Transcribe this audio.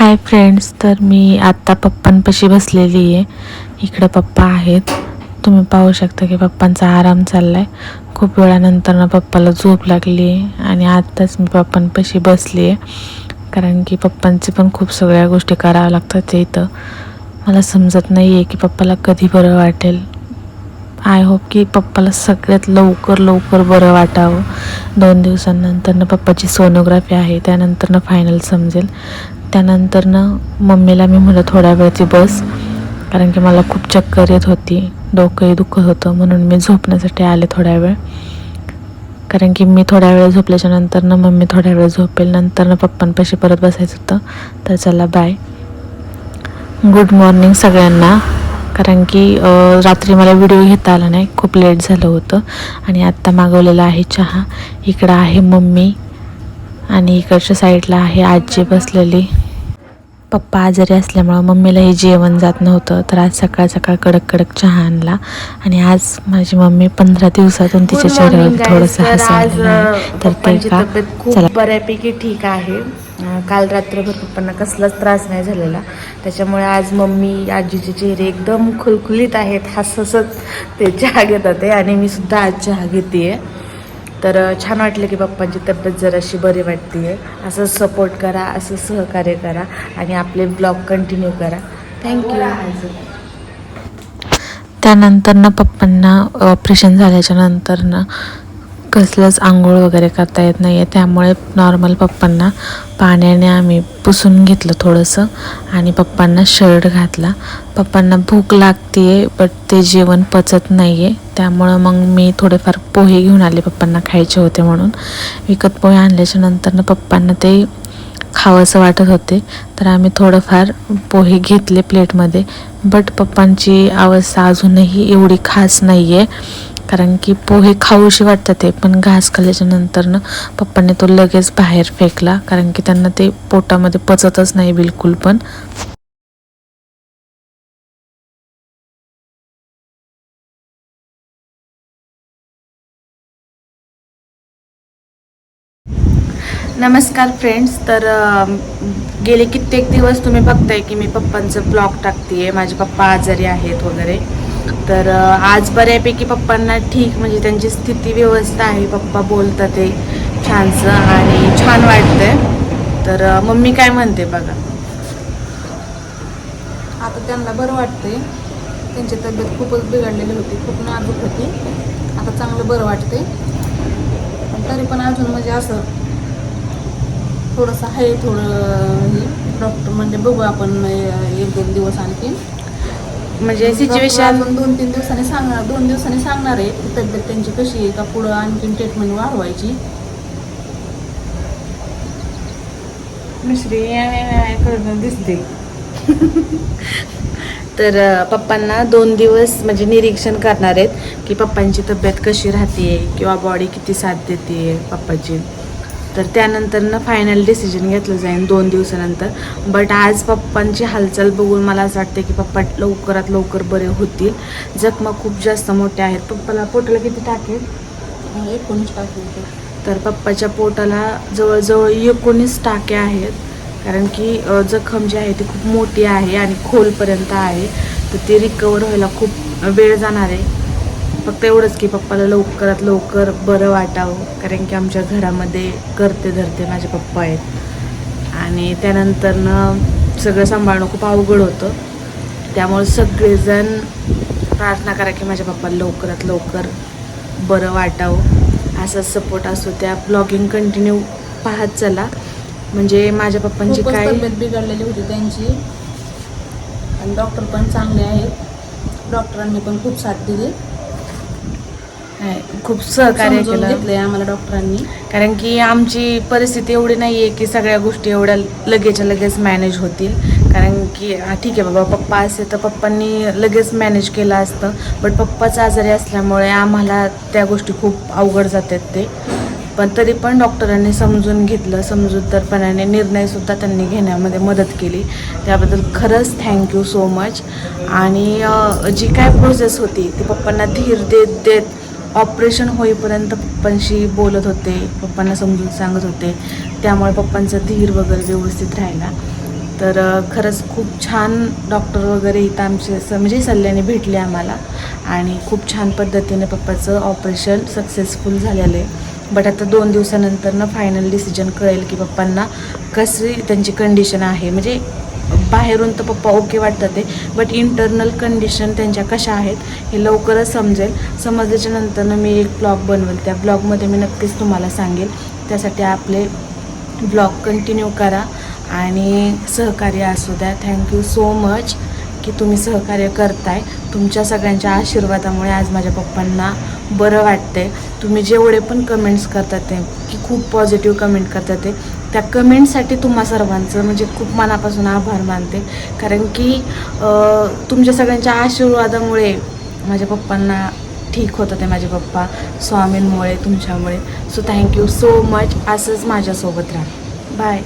Hi friends तर मी आत्ता पप्पांपाशी बसलेली आहे. इकडे पप्पा आहेत. तुम्ही पाहू शकता की पप्पांचा आराम चालला आहे खूप वेळानंतर ना पप्पाला झोप लागली आहे आणि आत्ताच मी पप्पांपाशी बसली आहे. कारण की पप्पांचे पण खूप सगळ्या गोष्टी कराव्या लागतात ते इथं. मला समजत नाही आहे की पप्पाला कधी बरं वाटेल. आय होप की पप्पाला सगळ्यात लवकर लवकर बरं वाटावं. दोन दिवसांनंतरनं पप्पाची सोनोग्राफी आहे. त्यानंतरनं फायनल समजेल. त्यानंतरनं मम्मीला मी म्हणलं थोड्या वेळची बस. कारण की मला खूप चक्कर येत होती. डोकंही दुखत होतं म्हणून मी झोपण्यासाठी आले थोड्या वेळ. कारण की मी थोड्या वेळ झोपल्याच्या नंतरनं मम्मी थोड्या वेळ झोपेल. नंतरनं पप्पांपाशी परत बसायचं होतं. तर चला बाय गुड मॉर्निंग सगळ्यांना. कारण की रात्री मला व्हिडिओ घेता आला नाही. खूप लेट झालं होतं. आणि आत्ता मागवलेला आहे चहा. इकडं आहे मम्मी. आणि इकडच्या साईडला आहे आजी बसलेली. पप्पा आजारी असल्यामुळं मम्मीलाही जेवण जात नव्हतं. तर आज सकाळ सकाळ कडक कडक चहा आणला. आणि आज माझी मम्मी पंधरा दिवसातून तिच्या चेहऱ्यावर. थोडंसं तर आहे. ते का? चला. बऱ्यापैकी ठीक आहे. काल रात्रभर पप्पांना कसलाच त्रास नाही झालेला. त्याच्यामुळे आज मम्मी आजीचे चेहरे एकदम खुलखुलीत आहेत. हसत ते चहा घेत होते आणि मी सुद्धा आज चहा घेते तर छान वाटलं की पप्पांची तब्येत जराशी बरी वाटते असं सपोर्ट करा असं सहकार्य करा आणि आपले ब्लॉग कंटिन्यू करा. थँक्यू त्यानंतर ना पप्पांना ऑपरेशन झाल्याच्या नंतरनं कसलंच आंघोळ वगैरे करता येत नाही आहे त्यामुळे नॉर्मल पप्पांना पाण्याने आम्ही पुसून घेतलं थोडंसं आणि पप्पांना शर्ट घातला. पप्पांना भूक लागते आहे बट ते जेवण पचत नाही आहे त्यामुळं मग मी थोडेफार पोहे घेऊन आले पप्पांना खायचे होते म्हणून. विकत पोहे आणल्याच्या नंतरनं पप्पांना ते खावंसं वाटत होते. तर आम्ही थोडंफार पोहे घेतले प्लेटमध्ये. बट पप्पांची अवस्था अजूनही एवढी खास नाही आहे कारण की पोहे खाऊशी वाटतात ते पण घास खाल्ल्याच्या नंतरनं पप्पांनी तो लगेच बाहेर फेकला. कारण की त्यांना ते पोटामध्ये पचतच नाही बिलकुल पण. नमस्कार फ्रेंड्स तर गेले कित्येक दिवस तुम्ही बघताय की मी पप्पांचं ब्लॉग टाकते माझे पप्पा आजारी आहेत वगैरे. तर आज बऱ्यापैकी पप्पांना ठीक म्हणजे त्यांची स्थिती व्यवस्था आहे. पप्पा बोलतात ते छानसं आणि छान वाटतंय. तर मम्मी काय म्हणते बघा? आता त्यांना बरं वाटतंय. त्यांची तब्येत खूपच बिघडलेली होती खूप नाजूक होती. आता चांगलं बरं वाटतंय. पण तरी पण अजून म्हणजे असं थोडंसं आहे थोडं हे. डॉक्टर म्हणजे बघू आपण एक दोन दिवस आणखी. म्हणजे सिच्युएशन दोन तीन दिवसांनी सांगणार दोन दिवसांनी सांगणार आहे की तब्येत त्यांची कशी आहे का पुढं आणखीन ट्रीटमेंट वाढवायची. मिश्री दिसते. तर पप्पांना दोन दिवस म्हणजे निरीक्षण करणार आहेत की पप्पांची तब्येत कशी राहते किंवा बॉडी किती साथ देते पप्पाची. तर त्यानंतरनं फायनल डिसिजन घेतलं जाईल दोन दिवसानंतर. बट आज पप्पांची हालचाल बघून मला असं वाटतं की पप्पा लवकरात लवकर बरे होतील. जखमा खूप जास्त मोठ्या आहेत. पप्पाला पोटाला किती टाकेल एकोणीस टाकले तर पप्पाच्या पोटाला जवळजवळ एकोणीस टाके आहेत. कारण की जखम जी आहे ती खूप मोठी आहे आणि खोलपर्यंत आहे. तर ती रिकवर व्हायला खूप वेळ जाणार आहे. फक्त एवढंच की पप्पाला लवकरात लवकर बरं वाटावं कारण की आमच्या घरामध्ये करते धरते माझे पप्पा आहेत. आणि त्यानंतरनं सगळं सांभाळणं खूप अवघड होतं. त्यामुळे सगळेजण प्रार्थना करा की माझ्या पप्पाला लवकरात लवकर बरं वाटावं. असा सपोर्ट असतो त्या ब्लॉगिंग कंटिन्यू पाहत चला. म्हणजे माझ्या पप्पांची काय तब्येत बिघडलेली होती त्यांची. आणि डॉक्टर पण चांगले आहेत. डॉक्टरांनी पण खूप साथ दिली. खूप सहकार्य समजून केलं. घेतलंय आम्हाला डॉक्टरांनी. कारण की आमची परिस्थिती एवढी नाही आहे की सगळ्या गोष्टी एवढ्या लगेचच्या लगेच मॅनेज होतील. कारण की हा, ठीक आहे बाबा पप्पा असे तर पप्पांनी लगेच मॅनेज केलं असतं. बट पप्पाच आजारी असल्यामुळे आम्हाला त्या गोष्टी खूप अवघड जातात ते. पण तरी पण डॉक्टरांनी समजून घेतलं समजूतदारपणाने निर्णयसुद्धा त्यांनी घेण्यामध्ये मदत केली. त्याबद्दल खरंच थँक्यू सो मच आणि अ, जी काय प्रोसेस होती ती पप्पांना धीर देत देत ऑपरेशन होईपर्यंत पप्पांशी बोलत होते पप्पांना समजून सांगत होते. त्यामुळे पप्पांचा धीर वगैरे व्यवस्थित राहिला. तर खरंच खूप छान डॉक्टर वगैरे इथं आमचे स म्हणजे सल्ल्याने भेटले आम्हाला. आणि खूप छान पद्धतीने पप्पाचं ऑपरेशन सक्सेसफुल झालेलं आहे. बट आता दोन दिवसानंतर ना फायनल डिसिजन कळेल की पप्पांना कशी त्यांची कंडिशन आहे. म्हणजे बाहेरून तर पप्पा ओके वाटतात ते. बट इंटरनल कंडिशन त्यांच्या कशा आहेत हे लवकरच समजेल. समजल्याच्या नंतरनं मी एक ब्लॉग बनवेल. त्या ब्लॉगमध्ये मी नक्कीच तुम्हाला सांगेल. त्यासाठी आपले ब्लॉग कंटिन्यू करा आणि सहकार्य असू द्या. थँक्यू सो मच की तुम्ही सहकार्य करताय. तुमच्या सगळ्यांच्या आशीर्वादामुळे आज माझ्या पप्पांना बरं वाटतंय. तुम्ही जेवढे पण कमेंट्स करतात ते की खूप पॉझिटिव्ह कमेंट करतात ते त्या कमेंटसाठी तुम्हा सर्वांचं म्हणजे खूप मनापासून आभार मानते. कारण की तुमच्या सगळ्यांच्या आशीर्वादामुळे माझ्या पप्पांना ठीक होतं ते माझे पप्पा स्वामींमुळे तुमच्यामुळे. सो थँक्यू सो मच असंच माझ्यासोबत राहा. बाय